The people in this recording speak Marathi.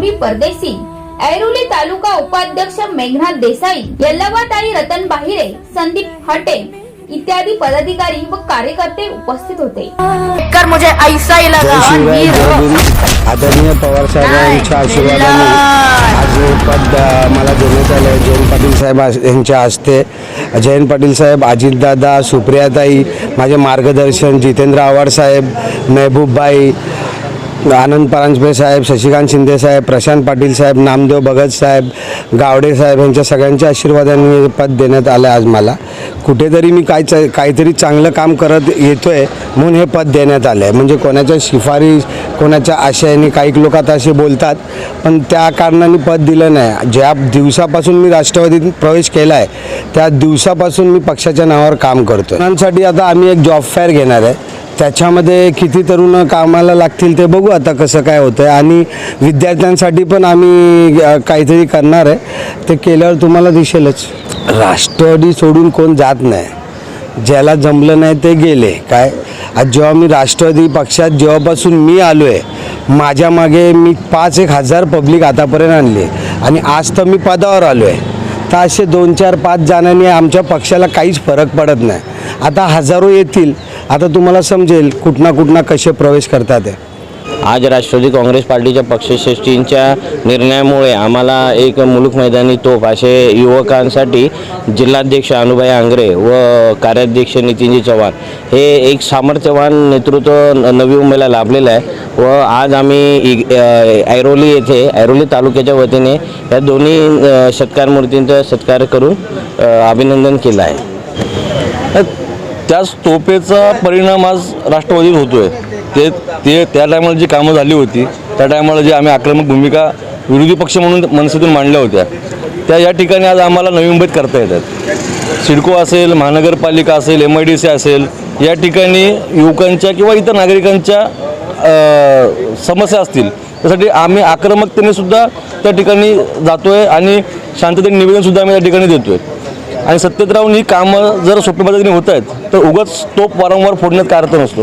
गौरी परदेशी. ऐरोली तालुका उपाध्यक्ष मेघनाथ देसाई यल्लवाताई रतन बाहिरे संदीप हटे इत्यादी पदाधिकारी व कार्यकर्ते उपस्थित होते. कर मुझे ऐसा ही लगा। आदरणीय पवार साहेबांच्या आशीर्वादाने आज हे पद मला देण्यात आलं जयंत पाटील साहेब यांच्या हस्ते. जयंत पाटील साहेब अजितदादा सुप्रियाताई माझे मार्गदर्शन जितेंद्र आव्हाड साहेब मेहबूबबाई आनंद परांजपे साहेब शशिकांत शिंदे साहेब प्रशांत पाटील साहेब नामदेव भगत साहेब गावडे साहेब यांच्या सगळ्यांच्या आशीर्वादाने पद देण्यात आलं आज मला. कुठेतरी मी काय चा- काहीतरी चांगलं काम करत येतोय म्हणून हे पद देण्यात आलं आहे म्हणजे कोणाच्या शिफारस कोणाच्या आशयाने काही लोक आता असे बोलतात पण त्या कारणाने पद दिलं नाही. ज्या दिवसापासून मी राष्ट्रवादीत प्रवेश केला आहे त्या दिवसापासून मी पक्षाच्या नावावर काम करतो तरुणांसाठी आता आम्ही एक जॉब फेअर घेणार आहे. त्याच्यामध्ये किती तरुण कामाला लागतील ते बघू आता कसं काय होतं आहे आणि विद्यार्थ्यांसाठी पण आम्ही काहीतरी करणार आहे. ते केल्यावर तुम्हाला दिसेलच. राष्ट्रवादी सोडून कोण जात नाही. ज्याला जमलं नाही ते गेले. काय? आज जेव्हा मी राष्ट्रवादी पक्षात जेव्हापासून मी आलो आहे माझ्या मागे मी पाच एक हजार पब्लिक आतापर्यंत आणली. आणि आज तर मी पदावर आलो आहे तर असे दोन चार पाच जणांनी आमच्या पक्षाला काहीच फरक पडत नाही. आता हजारो येतील. आता तुम्हाला समजेल कुठना कुठना कसे प्रवेश करतात आज राष्ट्रवादी काँग्रेस पार्टीच्या पक्षश्रेष्ठींच्या निर्णयामुळे आम्हाला एक मुलूक मैदानी तोफ असे युवकांसाठी जिल्हाध्यक्ष अनुभाई आंग्रे व कार्याध्यक्ष नितीनजी चव्हाण हे एक सामर्थ्यवान नेतृत्व नवी मुंबईला लाभलेलं आहे व आज आम्ही ऐरोली येथे ऐरोली तालुक्याच्या वतीने या दोन्ही अ, सत्कार मूर्तींचा सत्कार करून अभिनंदन केलं आहे. त्याच स्तोपेचा परिणाम आज राष्ट्रवादीत होतोय. ते ते त्या टायमाला जी कामं झाली होती त्या टायमाला जी आम्ही आक्रमक भूमिका विरोधी पक्ष म्हणून मनसेतून मांडल्या होत्या. त्या या ठिकाणी आज आम्हाला नवी मुंबईत करता येतात. सिडको असेल महानगरपालिका असेल एम आय डी सी असेल या ठिकाणी युवकांच्या किंवा इतर नागरिकांच्या समस्या असतील त्यासाठी आम्ही आक्रमकतेने सुद्धा त्या ठिकाणी जातोय आणि शांततेने निवेदनसुद्धा आम्ही त्या ठिकाणी देतोय. आणि सत्तेत राहून ही कामं जर सोप्या पद्धतीने होत आहेत तर उगाच तोप वारंवार फोडण्यात काय अर्थ नसतो